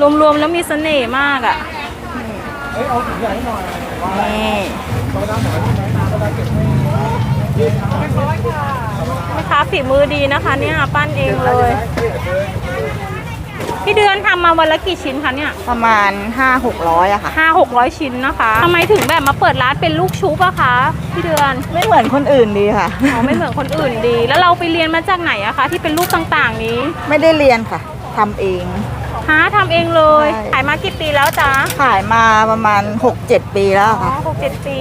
รวมๆแล้วมีเสน่ห์มากอะเอ้ยเอาถุงใหญ่ให้หน่อยว่านี่ธรรมดาหมอนที่ไหนธรรมดาเก็บให้แม่ค้าฝีมือดีนะคะ เนี่ยปั้นเองเลย พี่เดือนทำมาวันละกี่ชิ้นคะเนี่ยประมาณ 5 600อะค่ะ ห้าหกร้อยชิ้นนะคะทำไมถึงแบบมาเปิดร้านเป็นลูกชุบอะคะพี่เดือนไม่เหมือนคนอื่นดีค่ะ อ๋อไม่เหมือนคนอื่นดี แล้วเราไปเรียนมาจากไหนอะคะ ที่เป็นรูปต่างๆนี้ ไม่ได้เรียนค่ะทำเอง หาทำเองเลย ใช่ ขายมากี่ปีแล้วจ๊ะขายมาประมาณ 6-7 ปีแล้วอ๋อค่ะ หกเจ็ดปี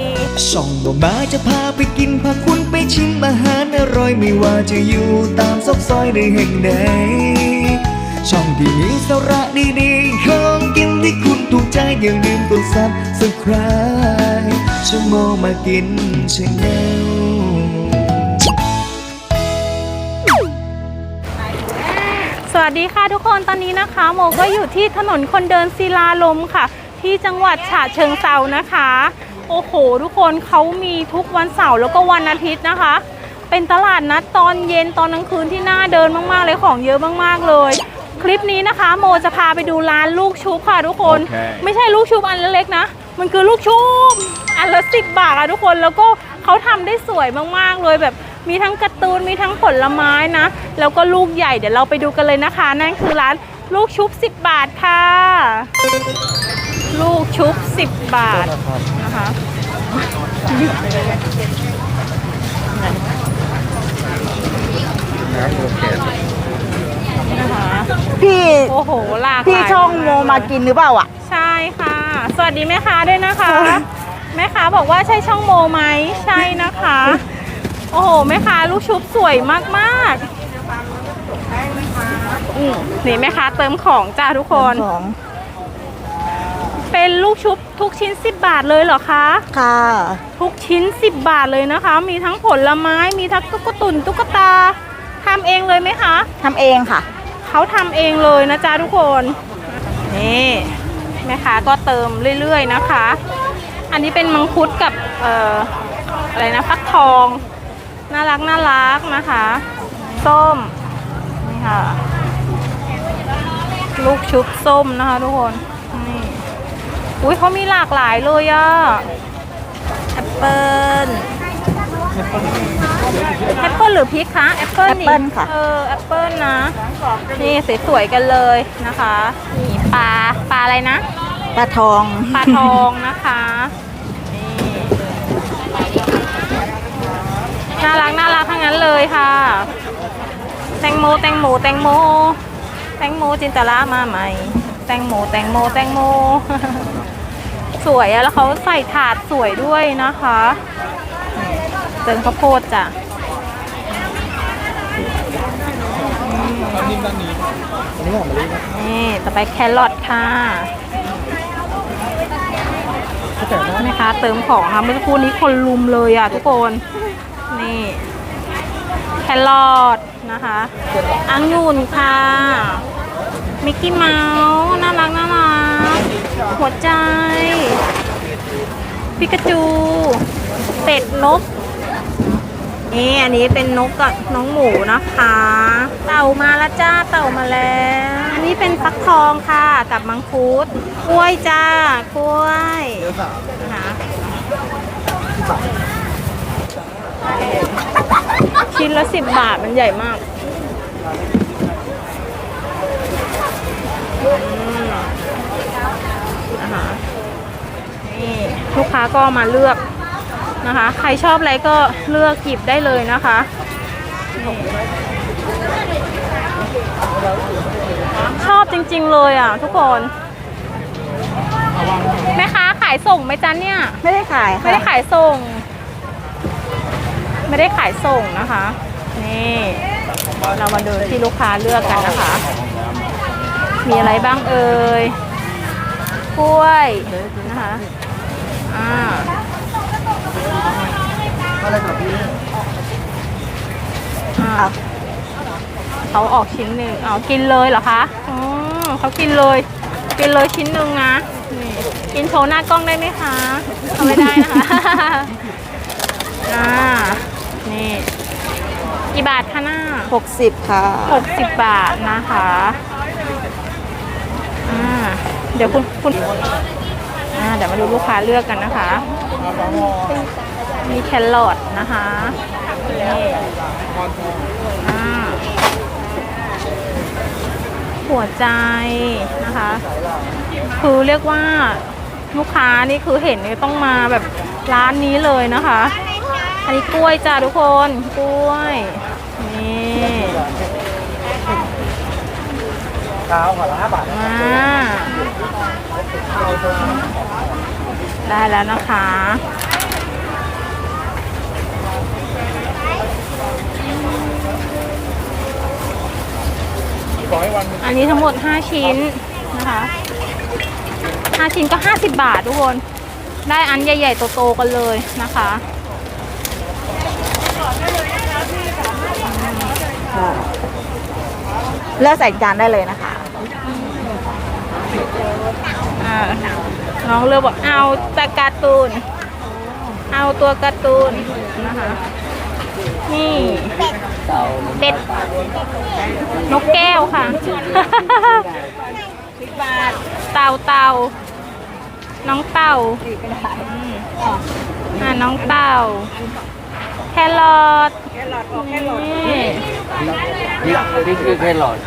ช่องบ่มาจะพาไปกินพาคุณไปชิมอาหารอร่อยไม่ว่าจะอยู่ตามซอกซอยในแห่งใดช่องที่มีสาระดีๆของกินที่คุณถูกใจอย่าลืมกดซับสไคร b e ชั่วโมงมากินชาแนล วัสดีค่ะทุกคนตอนนี้นะคะโมก็อยู่ที่ถนนคนเดินศิลาลมค่ะ ที่จังหวัดฉะเชิงเซานะคะ โอ้โห ทุกคนเขามีทุกวันเสาร์แล้วก็วันอาทิตย์นะคะ เป็นตลาดนัดตอนเย็นตอนกลางคืนที่น่าเดินมากๆเลยของเยอะมากๆเลย คลิปนี้นะคะโมจะพาไปดูร้านลูกชุบค่ะทุกคนไม่ใช่ลูกชุบอันเล็กๆนะ มันคือลูกชุบอันละสิบบาทอะทุกคนแล้วก็เขาทำได้สวยมากๆเลยแบบ มีทั้งการ์ตูนมีทั้งผลไม้นะ แล้วก็ลูกใหญ่เดี๋ยวเราไปดูกันเลยนะคะ นั่นคือร้านลูกชุบ 10 บาทค่ะ ลูกชุบ 10 บาทนะคะน้ำโอเคนะคะพี่โอ้โหหลากหลายพี่ช่องโมมากินหรือเปล่าอะใช่ค่ะ สวัสดีแม่ค้าด้วยนะคะ แม่ค้าบอกว่าใช่ช่องโมไหมใช่นะคะ โอ้โหแม่ค้าลูกชุบสวยมากๆอืมนี่แม่ค้าเติมของจ้าทุกคนของเป็นลูกชุบทุกชิ้น 10 บาทเลยเหรอคะ ค่ะ ทุกชิ้น 10 บาทเลยนะคะ มีทั้งผลไม้มีทั้งตุ๊กตุนตุ๊กตาทำเองเลยไหมคะ ทำเองค่ะ เขาทำเองเลยนะจ๊ะทุกคน นี่แม่ค้าก็เติมเรื่อยๆนะคะ อันนี้เป็นมังคุดกับเอ่ออะไรนะฟักทอง น่ารักน่ารักนะคะ ส้ม นี่ค่ะ ลูกชุบส้มนะคะทุกคน นี่ อุ้ยเขามีหลากหลายเลยอะแอปเปิ้ลแอปเปิ้ลหรือพริกคะแอปเปิ้ลนี่แอปเปิ้ลค่ะเออแอปเปิ้ลนะ นี่สวยๆกันเลยนะคะนี่ปลาปลาอะไรนะ ปลาทอง ปลาทองนะคะ น่ารักน่ารักทั้งนั้นเลยค่ะ แตงโมแตงโมแตงโมแตงโมจินตลามาใหม่ แตงโมแตงโมแตงโม สวยอะแล้วเขาใส่ถาดสวยด้วยนะคะนี่เติมข้าวโพดจ้ะอันนี้ด้านนี้อันนี้หอมมะลินะนี่ต่อไปแครอทค่ะเขาแต่ว่าแม่ค้าเติมของค่ะเมื่อสักครู่นี้คนลุมเลยอะทุกคน นี่แครอทนะคะอังุ่นค่ะ มิกกี้เมาส์น่ารักน่ารักหัวใจปิกาจู เป็ดนก นี่อันนี้เป็นนกกับน้องหมูนะคะ เต่ามาแล้วจ้าเต่ามาแล้วอันนี้เป็นฟักทองค่ะกับมังคุดกล้วยจ้ากล้วยนะคะ ชิ้นละสิบบาทมันใหญ่มากอืมนะคะนี่ลูกค้าก็มาเลือกนะคะ ใครชอบอะไรก็เลือกหยิบได้เลยนะคะนี่ชอบจริงๆเลยอะ ทุกคนแม่ค้าขายส่งไหมจ๊ะเนี่ย ไม่ได้ขายไม่ค่ะได้ขายส่ง ไม่ได้ขายส่งนะคะ นี่ เรามาดูที่ลูกค้าเลือกกันนะคะ มีอะไรบ้างเอ่ยกล้วยนะคะอ่าเขาออกชิ้นหนึ่งเอากินเลยเหรอคะอืมเขากินเลย กินเลยชิ้นหนึ่งนะนี่กินโชว์หน้ากล้องได้ไหมคะเอาไม่ได้นะคะ อ่า นี่กี่บาทคะหน้า60 ค่ะ 60 บาทนะคะอ่าเดี๋ยวคุณคุณอ่าเดี๋ยวมาดูลูกค้าเลือกกันนะคะมีแครอทนะคะนี่อ่าหัวใจนะคะ คือเรียกว่าลูกค้านี่คือเห็นนี่ต้องมาแบบร้านนี้เลยนะคะ อันนี้กล้วยจ้าทุกคน กล้วย นี่เช้าหัวละห้าบาทมาได้แล้วนะคะขอให้วันอันนี้ทั้งหมด 5 ชิ้นนะคะ 5 ชิ้นก็ 50 บาททุกคน ได้อันใหญ่ๆโตๆกันเลยนะคะ เลือกใส่จานได้เลยนะคะอ่าน้องเลือกบอกเอาต่การ์ตูน เอาตัวการ์ตูนนะคะ นี่เป็ดนกแก้วค่ะ เต่าเต่าน้องเต่าอ่าน้องเต่า แครอทนี่นี่คือแครอท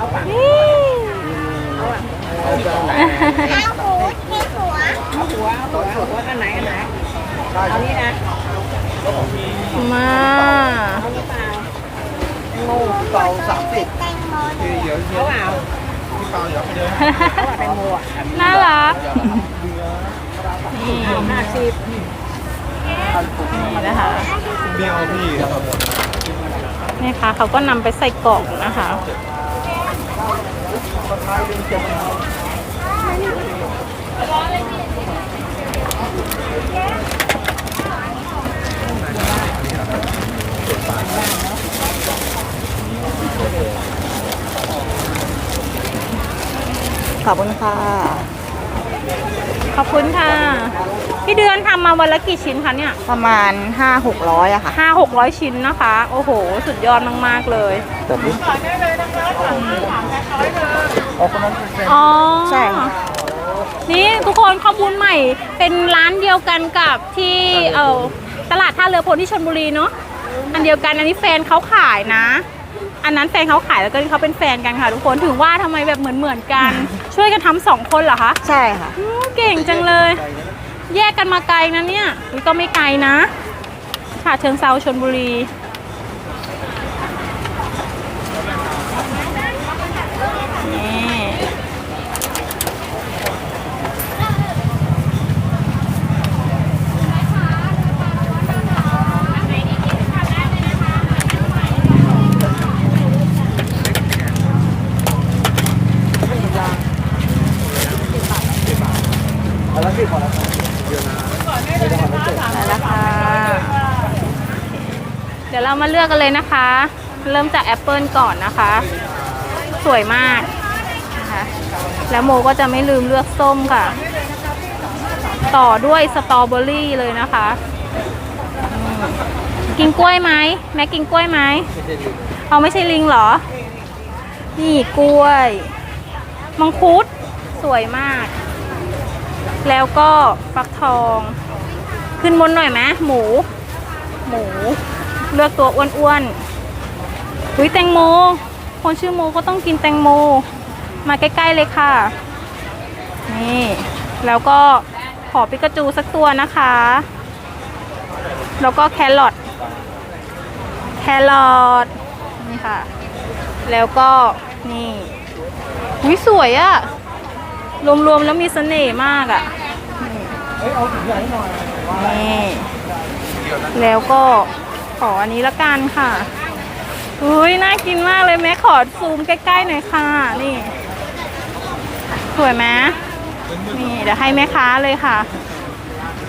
มาเปาสามสิบเดี๋ยวเดี๋ยวพี่เปาเดี๋ยวไปเดินน่ารักนี่ห้าสิบ นี่นะคะเบี้ยวพี่ครับนี่ค่ะเขาก็นำไปใส่กล่องนะคะขอบคุณค่ะ ขอบคุณค่ะ พี่เดือนทำมาวันละกี่ชิ้นคะเนี่ยประมาณ 5-600อะค่ะ ห้าหกร้อยชิ้นนะคะ โอ้โห สุดยอดมากๆเลย แต่นี่อ๋อคนนั้นเป็นอ๋อใช่ค่ะ นี่ทุกคนข้อมูลใหม่เป็นร้านเดียวกันกับที่เออตลาดท่าเรือพลที่ชลบุรีเนาะอันเดียวกันอันนี้แฟนเขาขายนะ อันนั้นแฟนเขาขายแล้วก็นี่เขาเป็นแฟนกันค่ะ ทุกคนถึงว่าทำไมแบบเหมือนเหมือนๆกัน ช่วยกันทำสองคนเหรอคะใช่ค่ะ อืมเก่งจังเลย แยกกันมาไกลนะเนี่ยนี่ก็ไม่ไกลนะฉะเชิงเซาชนบุรีนี่ อะไรที่ขอแล้ว ได้แล้วค่ะ เดี๋ยวเรามาเลือกกันเลยนะคะ เริ่มจากแอปเปิลก่อนนะคะ สวยมากนะคะแล้วโมก็จะไม่ลืมเลือกส้มค่ะ ต่อด้วยสตรอเบอรี่เลยนะคะกินกล้วยไหมแม่กินกล้วยไหมเอาไม่ใช่ลิงเหรอ นี่กล้วย มังคุดสวยมาก แล้วก็ฟักทอง ขึ้นบนหน่อยไหมหมู หมู เลือกตัวอ้วนๆอุ้ยแตงโม คนชื่อโมก็ต้องกินแตงโม มาใกล้ๆเลยค่ะ นี่ แล้วก็ขอปิกาจูสักตัวนะคะ แล้วก็แครอท แครอท นี่ค่ะ แล้วก็นี่อุ้ยสวยอะรวมๆแล้วมีเสน่ห์มากอะนี่แล้วก็ ขออันนี้ละกันค่ะอุ้ยน่ากินมากเลยแม่ขอซูมใกล้ๆหน่อยค่ะ นี่ สวยไหมนี่เดี๋ยวให้แม่ค้าเลยค่ะ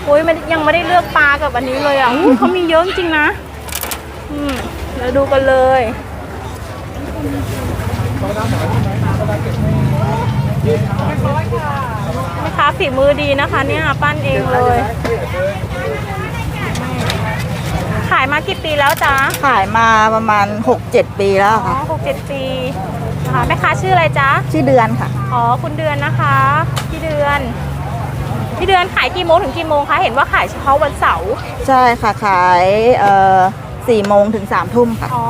อุ้ยมันยังไม่ได้เลือกปลากับอันนี้เลยอะอเขามีเยอะจริงนะ อืมเดี๋ยวดูกันเลยแม่ค้าฝีมือดีนะคะ เนี่ยปั้นเองเลย ขายมากี่ปีแล้วจ๊ะขายมาประมาณ 6-7 ปีแล้วอ๋อค่ะ หกเจ็ดปีนะคะแม่ค้าชื่ออะไรจ๊ะชื่อเดือนค่ะ อ๋อคุณเดือนนะคะพี่เดือนพี่เดือนขายกี่โมงถึงกี่โมงคะเห็นว่าขายเฉพาะวันเสาร์ใช่ค่ะขายเอ่อสี่โมงถึงสามทุ่มค่ะ อ๋อ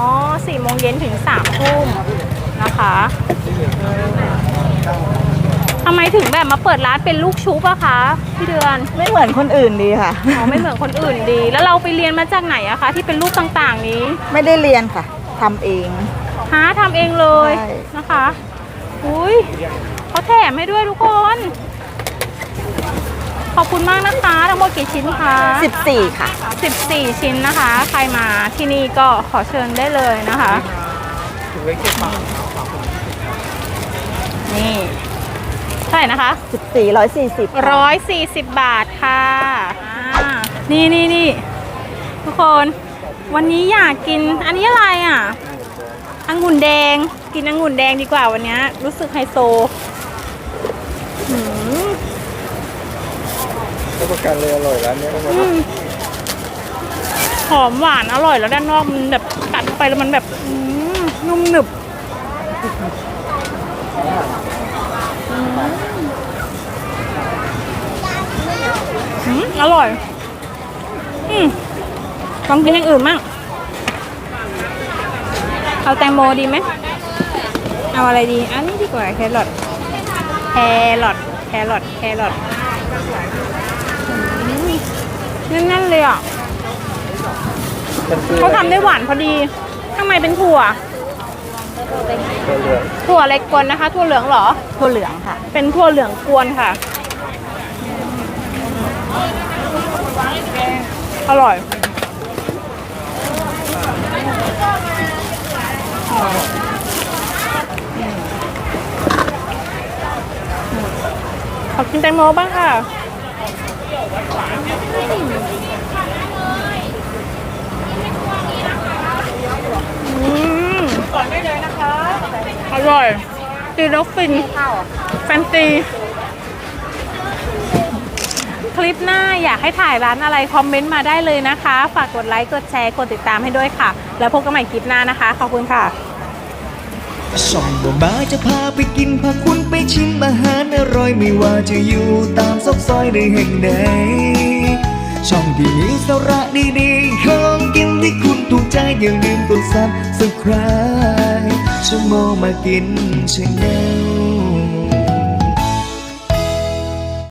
สี่โมงเย็นถึงสามทุ่มนะคะ ทำไมถึงแบบมาเปิดร้านเป็นลูกชุบอะคะพี่เดือนไม่เหมือนคนอื่นดีค่ะ อ๋อไม่เหมือนคนอื่นดี แล้วเราไปเรียนมาจากไหนอะคะ ที่เป็นรูปต่างๆนี้ไม่ได้เรียนค่ะทำเอง หาทำเองเลยใช่ นะคะอุ้ยเขาแถมให้ด้วยทุกคน ขอบคุณมากนะคะ ทั้งหมดกี่ชิ้นคะ 14 ค่ะ 14 ชิ้นนะคะ ใครมาที่นี่ก็ขอเชิญได้เลยนะคะถึงไว้เก็บปากนี่เท่าไหร่นะคะ 14 140ร้อยสี่สิบบาทค่ะอ่านี่นี่นี่ทุกคน วันนี้อยากกิน อันนี้อะไรอะ องุ่นแดง กินองุ่นแดงดีกว่าวันนี้ รู้สึกไฮโซหืมรับประกันเลยอร่อยร้านนี้อร่อยอืมหอมหวานอร่อยแล้วด้านนอกมันแบบกัดเข้าไปแล้วมันแบบอืมนุ่มหนึบ อืมอร่อย อืมลองกินอย่างอื่นมั่งเอาแตงโมดีไหม เอาอะไรดี อันนี้ดีกว่าแครอท แครอท แครอท แครอทแน่นๆเลยอะเขาทำได้หวานพอดี ข้างในเป็นถั่ว ตัวเหลืองถั่วอะไรกวนนะคะ ถั่วเหลืองเหรอ ถั่วเหลืองค่ะ เป็นถั่วเหลืองกวนค่ะ อร่อย ขอกินแตงโมบ้างค่ะ อืม ก่อนได้เลยนะคะ อร่อยตีแล้วฟินแฟนซีคลิปหน้าอยากให้ถ่ายร้านอะไร คอมเมนต์มาได้เลยนะคะ ฝากกดไลค์ กดแชร์ กดติดตามให้ด้วยค่ะ แล้วพบกันใหม่คลิปหน้านะคะ ขอบคุณค่ะช่องบ่มาจะพาไปกิน พาคุณไปชิมอาหารอร่อย ไม่ว่าจะอยู่ตามซอกซอยในแห่งใด ช่องที่มีสาระดีๆของกินที่คุณถูกใจอย่าลืมกดซับสไคร b e ชั่วโมงมากินชาแนล